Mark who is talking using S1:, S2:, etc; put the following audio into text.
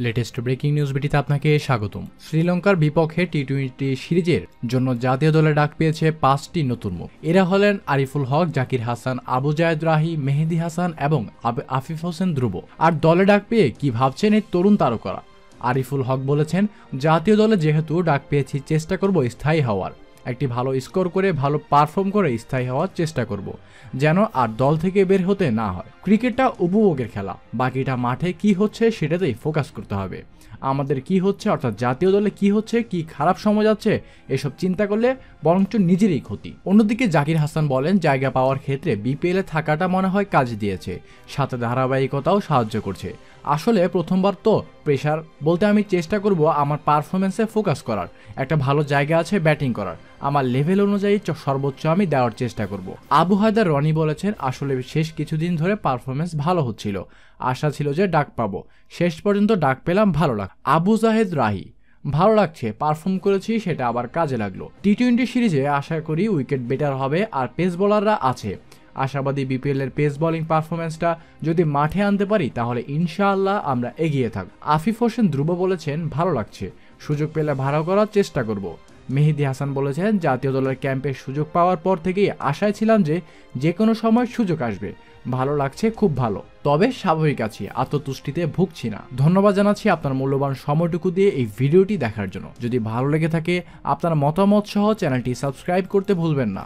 S1: Latest breaking news বিটিতে আপনাকে স্বাগতম। শ্রীলঙ্কার বিপক্ষে টি টোয়েন্টি সিরিজের জন্য জাতীয় দলে ডাক পেয়েছে পাঁচটি নতুন মুখ। এরা হলেন আরিফুল হক, জাকির হাসান, আবু জায়েদ রাহি, মেহেদি হাসান এবং আফিফ হোসেন ধ্রুব। আর দলে ডাক পেয়ে কি ভাবছেন এই তরুণ তারকারা? আরিফুল হক বলেছেন, জাতীয় দলে যেহেতু ডাক পেয়েছি, চেষ্টা করব স্থায়ী হওয়ার। একটি ভালো স্কোর করে, ভালো পারফর্ম করে স্থায়ী হওয়ার চেষ্টা করব, যেন আর দল থেকে বের হতে না হয়। ক্রিকেটটা উপভোগের খেলা, বাকিটা মাঠে কি হচ্ছে সেটাতেই ফোকাস করতে হবে। আমাদের কি হচ্ছে, অর্থাৎ জাতীয় দলে কি হচ্ছে, কি খারাপ সময় যাচ্ছে, এসব চিন্তা করলে বরঞ্চ নিজেরই ক্ষতি। অন্যদিকে জাকির হাসান বলেন, জায়গা পাওয়ার ক্ষেত্রে বিপিএলে থাকাটা মনে হয় কাজ দিয়েছে, সাথে ধারাবাহিকতাও সাহায্য করছে। আসলে প্রথমবার তো প্রেশার বলতে আমি চেষ্টা করব আমার পারফরমেন্সে ফোকাস করার। একটা ভালো জায়গা আছে ব্যাটিং করার। আমার লেভেল অনুযায়ী সর্বোচ্চ আমি দেওয়ার চেষ্টা করব। আবু হায়দার রনি বলেছেন, আসলে শেষ কিছুদিন ধরে পারফরমেন্স ভালো হচ্ছিল। আশা ছিল যে ডাক পাবো। শেষ পর্যন্ত ডাক পেলাম, ভালো লাগ আবু জাহেদ রাহি, ভালো লাগছে পারফর্ম করেছি, সেটা আবার কাজে লাগল। টি টোয়েন্টি সিরিজে আশা করি উইকেট বেটার হবে, আর পেস বোলাররা আছে। আশাবাদী বিপিএল এর পেস বোলিং পারফরমেন্সটা যদি মাঠে আনতে পারি, তাহলে ইনশাআল্লাহ আমরা এগিয়ে থাকব। আফিফ হোসেন ধ্রুব বলেছেন, ভালো লাগছে। সুযোগ পেলে ভাড়া করার চেষ্টা করব। মেহেদি হাসান বলেছেন, জাতীয় দলের ক্যাম্পে সুযোগ পাওয়ার পর থেকেই আশায় ছিলাম যে যে কোনো সময় সুযোগ আসবে। ভালো লাগছে, খুব ভালো। তবে স্বাভাবিক আছি, আত্মতুষ্টিতে ভুগছি না। ধন্যবাদ জানাচ্ছি আপনার মূল্যবান সময়টুকু দিয়ে এই ভিডিওটি দেখার জন্য। যদি ভালো লেগে থাকে, আপনার মতামত সহ চ্যানেলটি সাবস্ক্রাইব করতে ভুলবেন না।